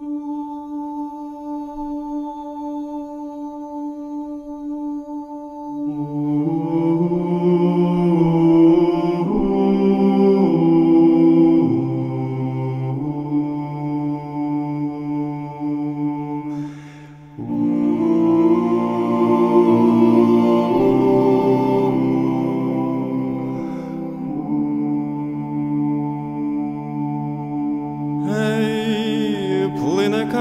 Ей,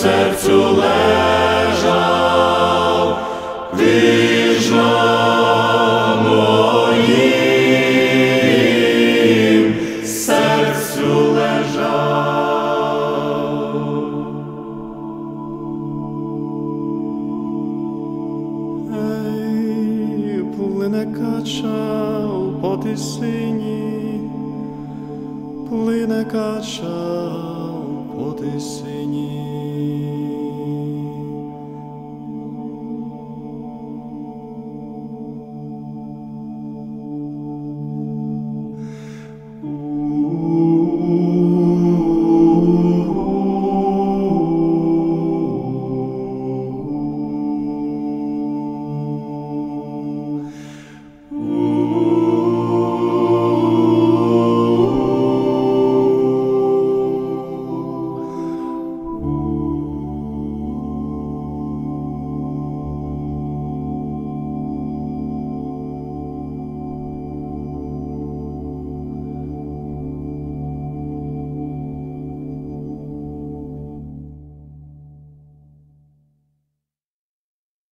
Серцю лежав, ти на моїм серцю лежав. Ей, плине кача по тисині, плине кача по тисині.